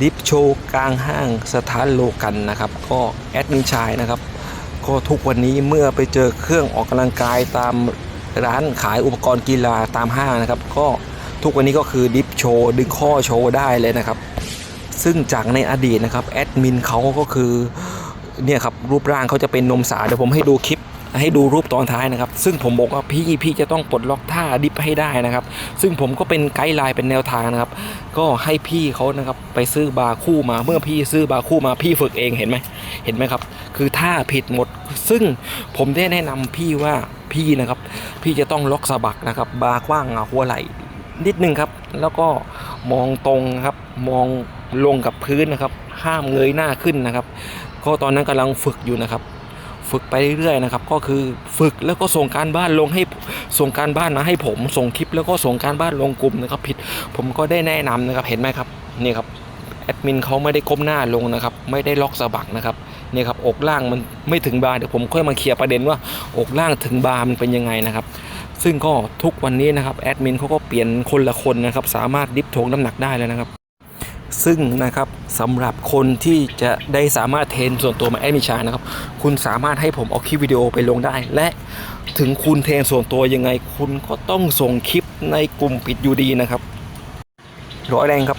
ดิฟโชว์กลางห้างสถานโลกันนะครับ ก็แอดมินชายนะครับ ก็ทุกวันนี้เมื่อไปเจอเครื่องออกกำลังกายตามร้านขายอุปกรณ์กีฬาตามห้างนะครับ ก็ทุกวันนี้ก็คือดิฟโชว์ดึงข้อโชว์ได้เลยนะครับ ซึ่งจากในอดีตนะครับแอดมินเขาก็คือเนี่ยครับรูปร่างเขาจะเป็นนมสาวเดี๋ยวผมให้ดูคลิป ให้ดูรูปตอนท้ายนะครับ ซึ่งผมบอกว่าพี่พี่จะต้องปลดล็อกท่าดิฟให้ได้นะครับ ซึ่งผมก็เป็นไกด์ไลน์เป็นแนวทางนะครับ ก็ให้พี่เขานะครับไปซื้อบาคู่มาเมื่อพี่ซื้อบาคู่มาพี่ฝึกเองเห็นไหมเห็นไหมครับ คือท่าผิดหมด ซึ่งผมได้แนะนำพี่ว่าพี่นะครับ พี่จะต้องล็อกสะบักนะครับ บากว้างหัวไหล่นิดนึงครับ แล้วก็มองตรงครับ มองลงกับพื้นนะครับ ห้ามเงยหน้าขึ้นนะครับ ก็ตอนนั้นกำลังฝึกอยู่นะครับ ฝึกไปเรื่อยๆนะครับก็คือฝึกแล้วก็ส่งการบ้านลงให้ส่งการบ้านมาให้ผมส่งคลิปแล้วก็ส่งการบ้านลงกลุ่มนะครับผิดผมก็ได้แนะนำนะครับเห็นไหมครับนี่ครับแอดมินเขาไม่ได้ก้มหน้าลงนะครับไม่ได้ล็อกสะบักนะครับนี่ครับอกล่างมันไม่ถึงบาร์เดี๋ยวผมค่อยมาเคลียร์ประเด็นว่าอกล่างถึงบาร์มันเป็นยังไงนะครับซึ่งก็ทุกวันนี้นะครับแอดมินเขาก็เปลี่ยนคนละคนนะครับสามารถดิฟทงน้ำหนักได้แล้วนะครับ ซึ่งนะครับสำหรับคนที่จะได้สามารถเทรนส่วนตัวมาแอดมิชานะครับ คุณสามารถให้ผมเอาคลิปวิดีโอไปลงได้ และถึงคุณเทรนส่วนตัวยังไง คุณก็ต้องส่งคลิปในกลุ่มปิดอยู่ดีนะครับร้อยแรงครับ